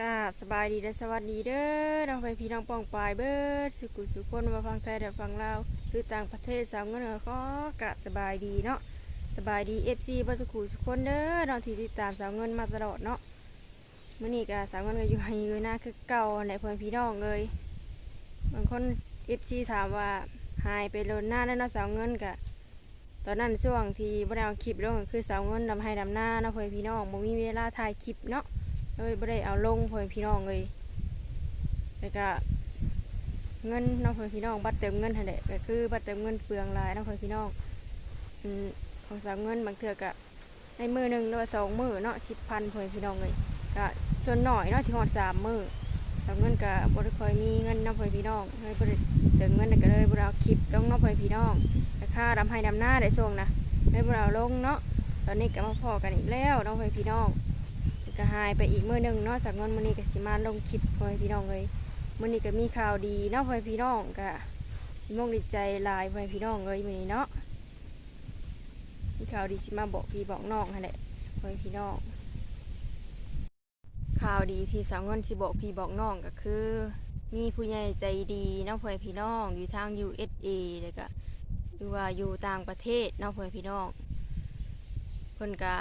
กาบสบายดีและสวัสดีเด้อน้องไปพี่น้องป้องปลายเบิดสุกุสุคนมาฟังไทยและฟังลาวหรือต่างประเทศสาวเงินก็ขอกะสบายดีเนาะสบายดีเอฟซีบัตุกุสุคนเด้อน้องที่ติดตามสาวเงินมาตลอดเนาะมื้อนี้ก็สาวเงินก็อยู่ให้อยู่หน้าคือเก่าในเพื่อนพี่น้องเลยบางคนเอฟซีถามว่าหายไปโลนหน้าแล้วเนาะสาวเงินกะตอนนั้นช่วงที่บ่ได้เอาคลิปลงคือสาวเงินดำให้ดำหน้าเนาะเพื่อนพี่น้องบ่มีเวลาถ่ายคลิปเนาะ เลยไม่ได้เอาลงเพื่อนพี่น้องเลยแล้วก็เงินน้องเพื่อนพี่น้อง บัตรเติมเงินหั่นแหละก็คือบัตรเติมเงินเปลืองหลายน้องเพื่อนพี่น้องอืมของสาวเงินบางเทื่อก็ในมือหนึ่งหรือว่าสองมือเนาะสิบพันเพื่อนพี่น้องเลยก็ส่วนหน่อยเนาะที่หอดสามมือสาวเงินก็บริคอยมีเงินน้องเพื่อนพี่น้องเลยบริเติมเงินก็เลยบริเอาคลิปลงน้องเพื่อนพี่น้องแต่ค่าดำให้ดำหน้าได้ส่งนะเลยบริเอาลงเนาะตอนนี้ก็มาพอกันอีกแล้วน้องเพื่อนพี่น้อง ก็หายไปอีกเมื้อหนึ่งเนาะจากนั้นมื้อนี้ก็สิมาลงคลิปพ่อให้พี่น้องเลยมื้อนี้ก็มีข่าวดีเนาะพ่อให้พี่น้องก็มงดีใจลายพ่อให้พี่น้องเลยมื้อนี้เนาะมีข่าวดีสิมาบอกพี่บอกน้องหั่นแหละพ่อให้พี่น้องข่าวดีที่สาวเงินสิบอกพี่บอกน้องก็คือ มีผู้ใหญ่ใจดีเนาะพ่อให้พี่น้องอยู่ทาง USA แล้วก็หรือว่าอยู่ต่างประเทศเนาะพ่อให้พี่น้อง เพิ่นก็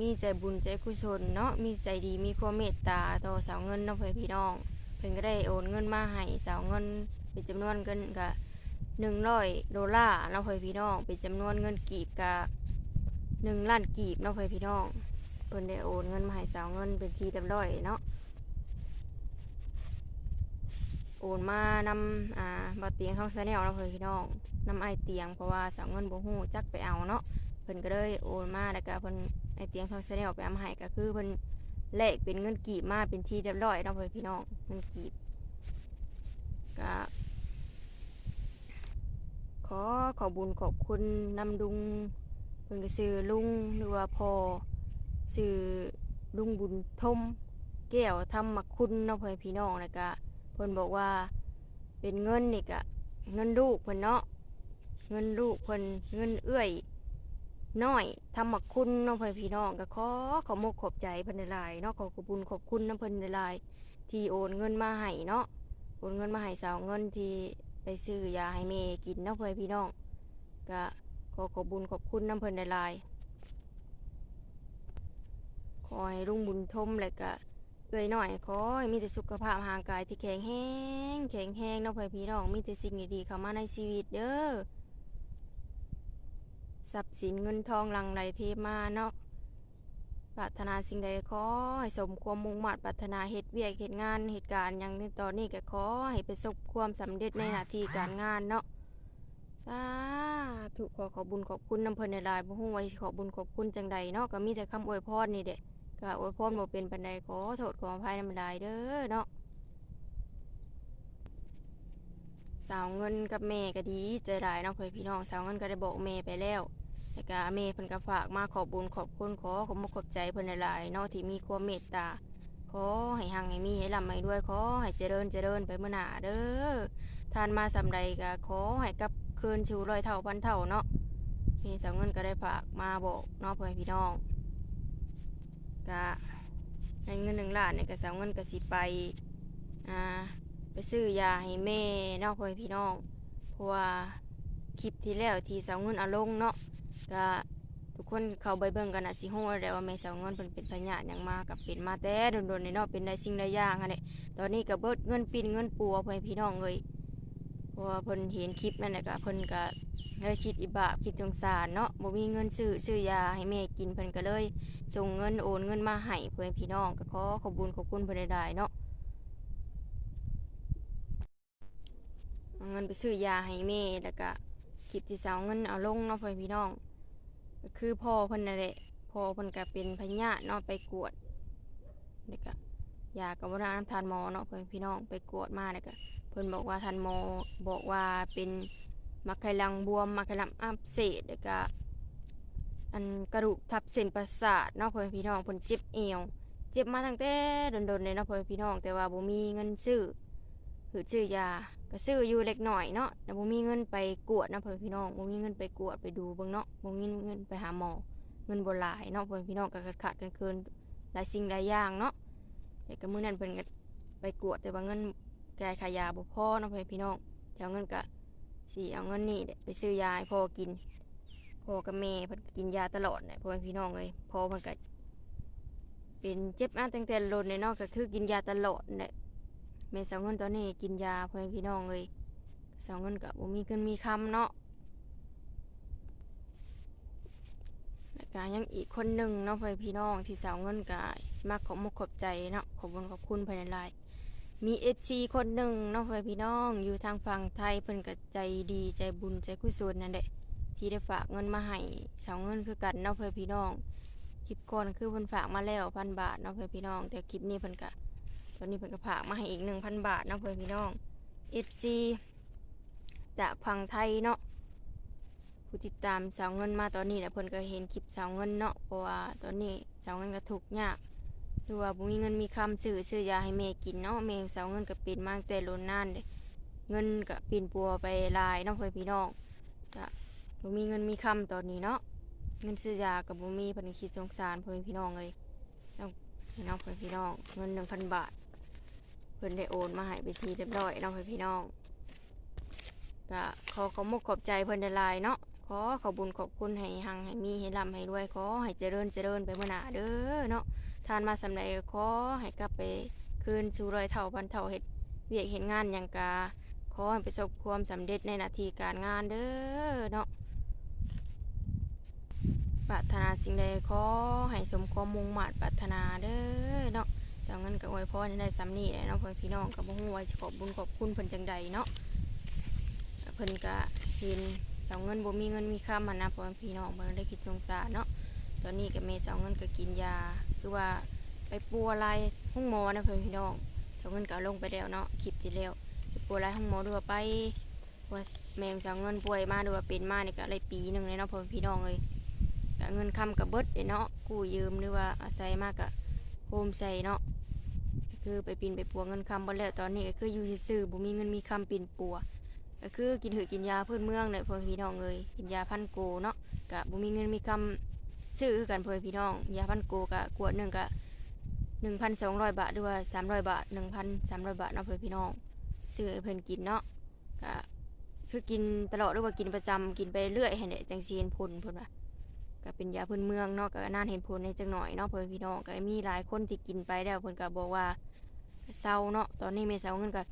มีใจบุญใจกุศลเนาะมีใจดีมีความเมตตาต่อสาวเงินเนาะเพื่อนพี่น้อง เพิ่นก็ได้โอนเงินมาให้สาวเงินเป็นจำนวนเงินก็หนึ่งร้อยดอลลาร์เนาะเพื่อนพี่น้องเป็นจำนวนเงินกีบก็หนึ่งล้านกีบเนาะเพื่อนพี่น้องเพิ่นได้โอนเงินมาให้สาวเงินเป็นทีเรียบร้อยเนาะโอนมานำอ่าบ่เตียงเข้าแนลเนาะเพื่อนพี่น้องนำไอเตียงเพราะว่าสาวเงินบ่ฮู้จักไปเอาเนาะ เพิ่นก็เลยโอนมาแล้วก็เพิ่นไอเตียงทองแสดงออกไปเอามาให้ก็คือเพิ่นแลกเป็นเงินกีบมาเป็นที่เรียบร้อยเนาะเพื่อนพี่น้องเงินกีบก็ขอขอบุญขอบคุณนำดุงเพิ่นก็ซื้อลุงหรือว่าพอซื้อลุงบุญทมแก้วทำมักคุณเนาะเพื่อนพี่น้องแล้วก็เพิ่นบอกว่าเป็นเงินนี่ก็เงินลูกเพิ่นเนาะเงินลูกเพิ่นเงินเอื้อย น้อยทำหมักคุณน้องเพื่อนพี่น้องก็ขอขอมกขอบใจเพิ่นหลายเนาะขอขอบุญขอบคุณน้ำเพิ่นหลายที่โอนเงินมาให้เนาะโอนเงินมาให้สาวเงินที่ไปซื้อยาให้เมย์กินเนาะเพื่อนพี่น้องก็ขอขอบุญขอบคุณน้ำเพิ่นหลายขอให้รุ่งบุญทมและก็เอ้อยหน่อยขอให้มีแต่สุขภาพร่างกายที่แข็งแรงแข็งแรงเนาะเพื่อนพี่น้องมีแต่สิ่งดีๆเข้ามาในชีวิตเด้อ ทรัพย์สินเงินทองหลังไหลเทมาเนาะปรารถนาสิ่งใดขอให้สมความมุ่งมั่นปรารถนาเหตุเวียกเหตุงานเหตุการณ์อย่างในตอนนี้ก็ขอให้ประสบความสำเร็จในหน้าที่การงานเนาะสาธุขอขอบุญขอบคุณน้ำเพลินในลายบ่ฮู้ว่าสิขอบุญขอบคุณจังใดเนาะก็มีแต่คำอวยพรนี่เด็ก็อวยพรบ่เป็นปันใดขอโทษขออภัยน้ำลายเด้อเนาะสาวเงินกับแม่ก็ดีใจหลายเนาะเพื่อพี่น้องสาวเงินก็ได้บอกแม่ไปแล้ว แล้วก็เมย์เพิ่นก็ฝากมาขอบบุญขอบคุณขอขอบมุกขอบใจเพิ่นหลายๆเนาะที่มีความเมตตาขอให้หังให้มีให้ลำให้ด้วยขอให้เจริญเจริญไปเมื่อหน้าเด้อทานมาสำใดก็ขอให้กลับคืนชูรอยเท่าพันเท่าเนาะนี่สาวเงินก็ได้ฝากมาบอกนาะเพื่อนพี่น้องก็ในเงินหนึ่งล้านเนี่ยก็สาวเงินก็สิไปอ่าไปซื้อยาให้แม่นาะเพื่อนพี่น้องเพราะว่าคลิปที่แล้วที่สาวเงินอาลงเนาะ ก็ทุกคนเขาไปเบิ่งกันนะสิฮู้แล้วว่าแม่สาวเงินเพิ่นเป็นพญาติหยังมากับเป็นมาแต่โดนๆในเนาะเป็นได้สิ่งได้อย่างหั่นแหละตอนนี้ก็เบิดเงินปินเงินปัวเพื่นพี่น้องเลยเพราะว่าเพิ่นเห็นคลิปนั่นแหละก็เพิ่นก็เลยคิดอิบาปคิดสงสารเนาะบ่มีเงินซื้อซื้อยาให้แม่กินเพิ่นก็เลยส่งเงินโอนเงินมาให้เพื่อนพี่น้องก็ขอขอบคุญขอบคุณเพิ่นหลายๆเนาะเอาเงินไปซื้อยาให้แม่แล้วก็ ลิปที่สาวเงินเอาลงเนาะพ่อพี่น้อง คือพ่อเพิ่นนั่นแหละพ่อเพิ่นก็เป็นพญาเนาะไปกวดแล้วก็ยากับว่าน้ำทานหมอเนาะเพิ่นพี่น้องไปกวดมาแล้วก็เพิ่นบอกว่าทานหมอบอกว่าเป็นมักไขลังบวมมักไขลังอักเสบแล้วก็อันกระดูกทับเส้นประสาทเนาะเพิ่นพี่น้องเพิ่นเจ็บเอวเจ็บมาตั้งแต่โดนๆเลยเนาะเพิ่นพี่น้องแต่ว่าบ่มีเงินซื้อหรือซื้อยา ก็ซื้ออยู่เล็กหน่อยเนาะแต่บ่มีเงินไปกวดนาะเพิ่อนพี่น้องบ่มีเงินไปกวดไปดูเบิ่งเนาะบ่มีเงินไปหาหมอ เงินบ่หลายเนาะเพิ่อนพี่น้องก็ขาดขาดกันคินหลายสิ่งหลายอย่างเนาะแต่ก็มื้อนั้นเพิ่นก็ไปกวดแต่ว่าเงินแก้ขายาบ่พอเนาะเพื่อแม่พี่น้องจะเอาเงินก็สิเอาเงินนี่ไปซื้อยาให้พ่อกินพ่อกับแม่เพิ่นกินยาตลอดแหละพ่อแม่พี่น้องเอ้ยพ่อเพิ่นก็เป็นเจ็บมาตั้งแต่โลนในเนาะก็คือกินยาตลอดแหละ แม่สาวเงินตอนนี้กินยาพ่อแม่พี่น้องเอ้ยสาวเงินก็บ่มีเงินมีคำเนาะแล้วก็ยังอีกคนหนึ่งเนาะพ่อพี่น้องที่สาวเงินกายมักขอบมุกขอบใจเนาะขอบคุณขอบคุณภายในไลน์มีเอฟซีคนหนึ่งเนาะพ่อพี่น้องอยู่ทางฝั่งไทยเพิ่นก็ใจดีใจบุญใจกุศลนั่นแหละที่ได้ฝากเงินมาให้สาวเงินคือกันเนาะพ่อพี่น้องคลิปก่อนคือเพิ่นฝากมาแล้วพันบาทเนาะพ่อพี่น้อง แต่คลิปนี้เพิ่นก็ อนนี้เพิ่นก็ฝากมาให้อีกหนึ่งพันบาทเนาะพ่อพี่น้องเอฟซีจากฝั่งไทยเนาะผู้ติดตามสาวเงินมาตอนนี้แหละเพิ่นก็เห็นคลิปสาวเงินเนาะเพราะว่าตอนนี้สาวเงินก็ทุกยากหรือว่าบ่มีเงินมีคำซื้อซื้อยาให้แม่กินเนาะแม่สาวเงินก็เป็นมาตั้งแต่โลนนานเด้เงินก็ปีนปัวไปลายเนาะเพื่อนพี่น้องก็บ่มีเงินมีคำตอนนี้เนาะเงินซื้อยาก็บ่มีเพิ่นคิดสงสารเพื่อนพี่น้องเลยต้องให้น้องเพื่อนพี่น้องเงิน1,000บาท พิ่นได้โอนมาให้ไปทีเรียบร้อยนาะเพื่อนพี่น้องก็ขอขอบมุกขอบใจเพิ่นได้ลายเนาะขอขอบบุญขอบคุณให้หังให้มีให้ร่ำให้รวยขอให้เจริญเจริญไปเมื่อหนาเด้อเนาะทานมาสำเร็จขอให้กลับไปคืนสู่รอยเท่าพันเท่าเฮ็ดเวียกเห็นงานอย่างกาขอให้ประสบความสำเร็จในหน้าที่การงานเด้อเนาะปรารถนาสิ่งใดขอให้สมความมุ่งมั่นปรารถนาเด้อเนาะากเงินกับอวยพรให้ได้สำนีแหละเนาะพ่อพี่น้องกับบ่ฮู้ว่าสิขอบบุญขอบคุณเพิ่นจังใดเนาะเพิ่นก็เห็นเสาเงินบ่มีเงินมีค่ามันนะพ่อพี่น้องเพิ่นได้คิดสงสารเนาะตอนนี้ก็แม่เสาเงินก็กินยา คือว่าไปปัวลายห้องหมอนะพ่อพี่น้องเสาเงินก็ลงไปแล้วเนาะคลิปที่แล้วไปปัวลายห้องหมอดูว่าไปว่าแม่เสาเงินป่วยมาดูว่าเป็นมานี่ก็อะไรปีหนึงเลยเนาะพ่อพี่น้องเอ้ยก็เงินคำกับเบิดเด้เนาะกู้ยืมหรือว่าอาศัยมากก็โฮมใส่เนาะ คือไปปีนไปปัวเงินคำบิดแล้วตอนนี้ก็คืออยู่ซื่อๆบ่มีเงินมีคำปีนปัวก็คือกินหือกินยาพื้นเมืองเนี่ยพ่อพี่น้องเลยกินยาพันโกเนาะกะบ่มีเงินมีคำซื้อคือกันพ่อพี่น้อง ยาพันโกกะขวดหนึ่งกะหนึ่งพันสองร้อยบาทหรือว่าสามร้อยบาทหนึ่งพันสามร้อยบาทเนาะพ่อพี่น้องซื้อให้เพิ่นกินเนาะกะคือกินตลอดหรือว่ากินประจำกินไปเรื่อยให้เนี่ยจังซีเห็นผลเพิ่นว่าก็เป็นยาพื้นเมืองเนาะก็น่านเห็นผลในจังหน่อยเนาะพ่อพี่น้องก็มีหลายคนที่กินไปแล้วเพิ่นก็บอกว่า เศร้าเนาะตอนนี้ไม่เศร้าเงินก็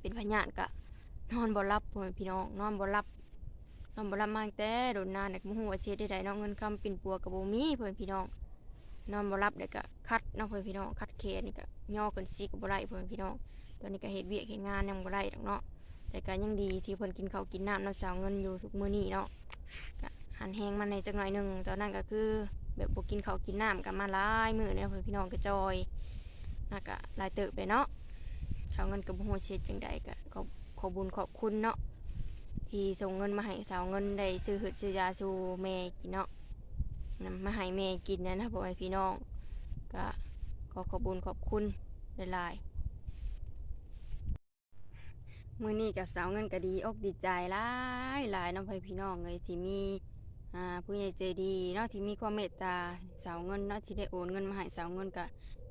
เป็นพยานกะนอนบ่หลับพ่อพี่น้องนอนบ่หลับนอนบ่หลับมาตั้งแต่โดนนานเนี่ยบ่ฮู้ว่าสิเฮ็ดได้ใดเนาะเงินคำปิ่นปัวก็บ่มีพ่อแม่พี่น้องนอนบ่หลับเด็กก็คัดเนาะพ่อแม่พี่น้องคัดแขนนี่ก็ย่อขึ้นสิก็บ่ได้พ่อแม่พี่น้อง ตอนนี้ก็เฮ็ดเวียกเฮ็ดงานยังบ่ได้ดอกเนาะแต่ก็ยังดีที่เพิ่นกินข้าวกินน้ำเนาะสาวเงินอยู่ทุกมื้อนี้เนาะหันแฮงมาในจักหน่อยหนึ่งตอนนั้นก็คือ แบบบกินข้าวกินน้ำก็มาหลายมื้อเนี่ยพ่อแม่พี่น้องก็จอย น่าก็ลายเติบไปเนาะสาวเงินก็บ่ฮู้สิเฮ็ดจังใดก็ขอบขอบุญขอบคุณเนาะที่ส่งเงินมาให้สาวเงินได้ซื้อหืดซื้อยาสู่แม่กินเนาะนำมาให้แม่กินนะนะพ่อแม่พี่น้องก็ขอขอบุญขอบคุณหลายๆมื้อนี้กับสาวเงินก็ดีอกดีใจหลายหลายน้องพ่อพี่น้องเลยที่มีอ่าผู้ใหญ่ใจดีเนาะที่มีความเมตตาสาวเงินเนาะที่ได้โอนเงินมาให้สาวเงินก็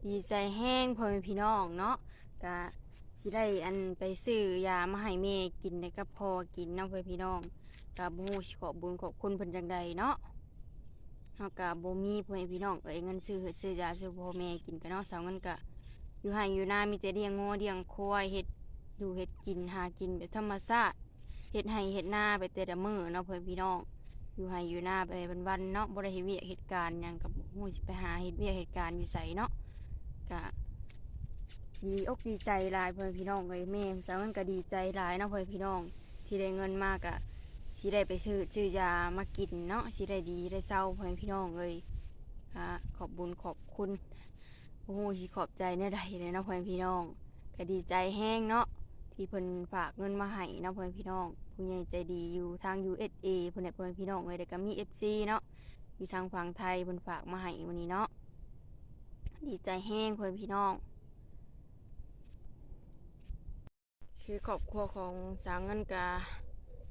ดีใจแห้งพ่อแม่พี่น้องเนาะก็สิได้อันไปซื้อยามาให้แม่กินแล้วก็พอกินเนาะพ่อพี่น้องกับบูสิขอบบุญขอบคุณเพิ่นจังใดเนาะเฮากับบ่มีพ่อนพี่น้องเอ้ยเงินซื้อซื้อยาซื้อพ่อแม่กินกันเนาะสาวเงินก็อยู่ให้อยู่นามีแต่เลี้ยงงัวเลี้ยงควายเฮ็ดอยู่เฮ็ดกินหากินแบบธรรมชาติเฮ็ดให้เฮ็ดหน้าไปแต่ละมื้อเนาะพ่อพี่น้องอยู่ให้อยู่หน้าไปวันๆเนาะบ่ได้เฮ็ดเวียกเหตุการณ์หยังกับฮู้สิไปหาเฮ็ดเวียกเหตุการณ์อยู่ไสเนาะ ก็ดีอกดีใจหลายเพื่อนพี่น้องเลยแม่สาวมันก็ดีใจหลายเนาะเพื่อนพี่น้อง ที่ได้เงินมากอะสิได้ไปซื้อซื้อยามากินเนาะสิได้ดีได้เศร้าเพื่อนพี่น้องเลยอ่าขอบบุญขอบคุณโอ้โหขอบใจเนี่ยใดเลยเนาะเพื่อนพี่น้องก็ดีใจแห้งเนาะที่เพิ่นฝากเงินมาให้เนาะเพื่อนพี่น้องผู้ใหญ่ใจดีอยู่ทาง USA เพิ่อนให้เพื่อนพี่น้องเลยแต่ก็มี FC เนาะอยู่ทางฝั่งไทยเพิ่นฝากมาให้วันนี้เนาะ ดีใจแห้งเพื่อนพี่น้อง คือครอบครัวของสาวเงินกา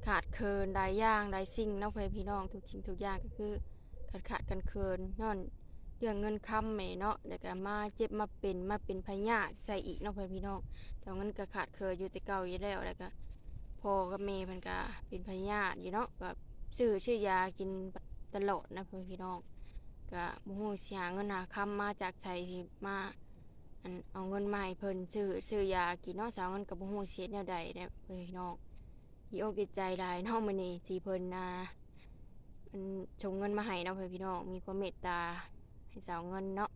ขาดเคินหลายอย่างหลายสิ่งเนาะเพื่อนพี่น้องทุกสิ่งทุกอย่างก็คือขาดขาดกันเคินย้อนเรื่องเงินคำแม่เนาะแล้วก็มาเจ็บมาเป็นมาเป็นพยาใส่อีกเนาะเพื่อนพี่น้องเจ้าเงินก็ขาดเคยอยู่แต่เก่าอยู่แล้วแล้วก็พ่อกับแม่เพิ่นก็เป็นพยาอยู่เนาะก็ซื้อชื่อยากินตลอดนะเพื่อนพี่น้อง ก็บ่ฮู้สิหาเงินหาคำมาจากไสที่มาอันเอาเงินมาให้เพิ่นซื้อซื้อยากินเนาะสาวเงินก็บ่ฮู้สิเฮ็ดแนวใดเด้อเพื่อนพี่น้องดีอกดีใจหลายเนาะมื้อนี้ที่เพิ่นน่ะมันส่งเงินมาให้เนาะเพื่อนพี่น้องมีความเมตตาให้สาวเงินเนาะ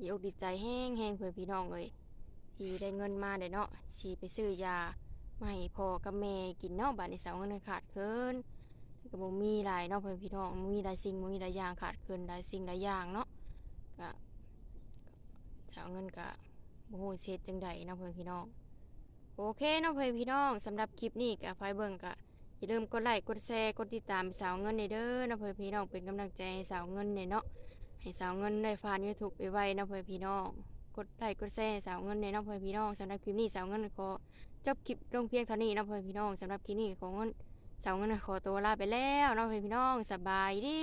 ดีอกดีใจแห้งแห้งเพื่อนพี่น้องเลยที่ได้เงินมาเด้เนาะชีไปซื้อยามาให้พ่อกับแม่กินเนาะบัดนี้สาวเงินขาดเคิน ก็บ่มีหลายเนาะเพื่อนพี่น้องบ่มีหลายสิ่งบ่มีหลายอย่างขาดเคินหลายสิ่งหลายอย่างเนาะก็สาวเงินก็บ่ฮู้เฮ็ดจังใดเนาะเพื่อนพี่น้องโอเคเนาะเพื่อนพี่น้องสำหรับคลิปนี้ก็ไฟเบิ่งก็อย่าลืมกดไลค์กดแชร์กดติดตามสาวเงินในเด้อเนาะเพื่อนพี่น้องเป็นกำลังใจให้สาวเงินในเนาะให้สาวเงินได้ฟานยูทูบไปไว้นะเพื่อนพี่น้องกดไลค์กดแชร์สาวเงินในน้องเพื่อนพี่น้องสำหรับคลิปนี้สาวเงินขอจบคลิปลงเพียงเท่านี้นะเพื่อนพี่น้องสำหรับคลิปนี้ของเงิน สาวเงินขอตัวลาไปแล้วนะเพื่องพี่น้องสบายดี